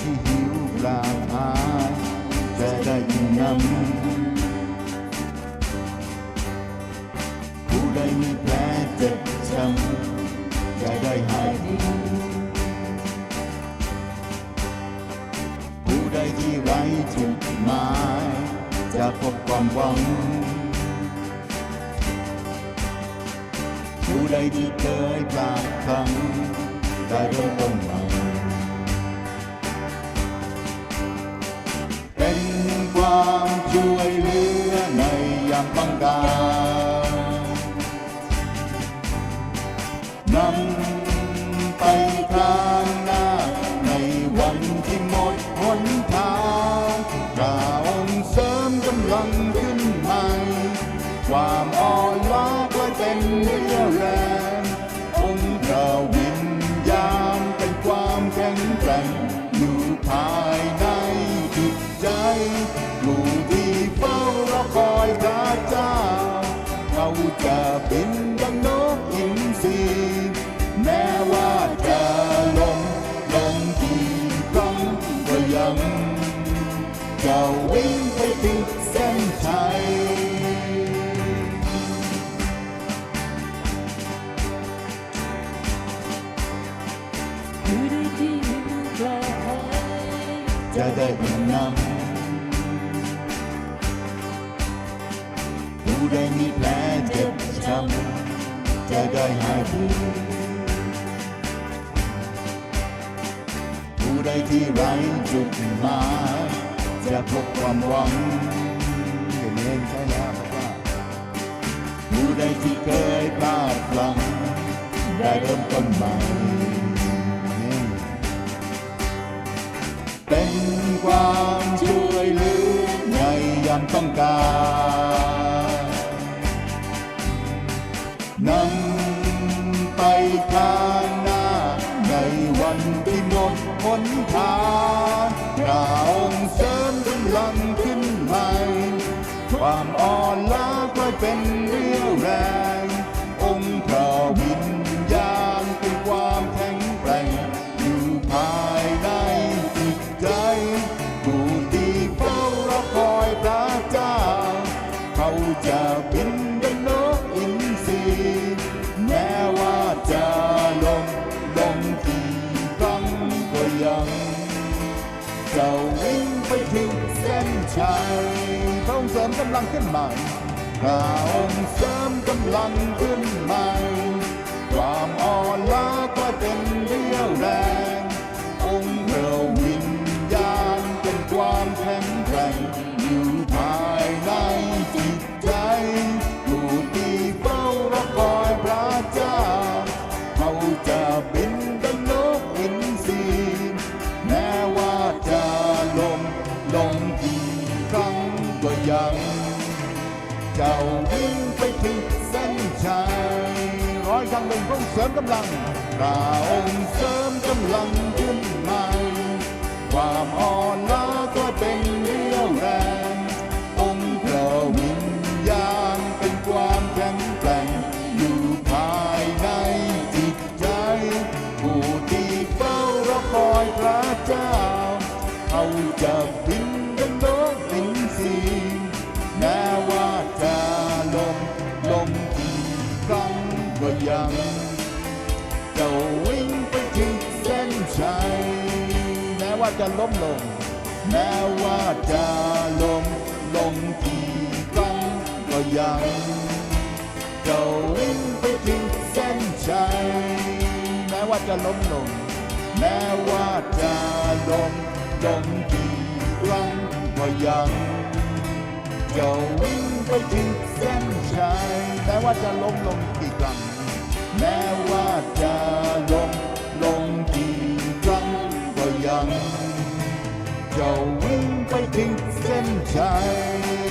ที่หิวกระหายจะได้ยินน้ำผู้ใดมีแผลเจ็บช้ำจะได้หายดีผู้ใดที่ไร้จุดหมายจะพบความหวังผู้ใดที่เคยพ ยามต้องการนำไปทางหน้าในวันที่หมดหนทาง จะได้ยินนำผู้ใดมีแผลเจ็บช้ำจะได้หายดีผู้ใดที่ไร้จุดหมายจะพบความหวังอย่างนี้ใช่แล้วว่าผู้ใดที่เคยพลาดพลั้งได้เริ่มต้นใหม่ ทางพระองค์เสริมกำลังขึ้นใหม่ ความอ่อนล้ากลายเป็น จะวิ่งไปถึงเส้นชัยพระองค์เสริมกำลังขึ้นใหม่พระองค์เสริมกำลังขึ้นใหม่ ความอ่อนล้าก็เป็นเรี่ยวแรง ก็ยังจะวิ่งไปถึงเส้นชัยร้อยครั้งหนึ่งพระองเสริมกำลังเราเสริ จะวิ่งไปถึงเส้นชัยแม้ว่าจะล้มลง แม้ว่าจะล้มลงกี่ครั้งก็ยังจะวิ่งไปถึงเส้นชัยแม้ว่าจะล้มลง แม้ว่าจะล้มลงกี่ครั้งก็ยังจะวิ่งไปถึงเส้นชัยแม้ว่าจะล้มลงกี่ครั้ง แม้ว่าจะลงลงกี่ครั้งก็ยังจะวิ่งไปถึงเส้นชัย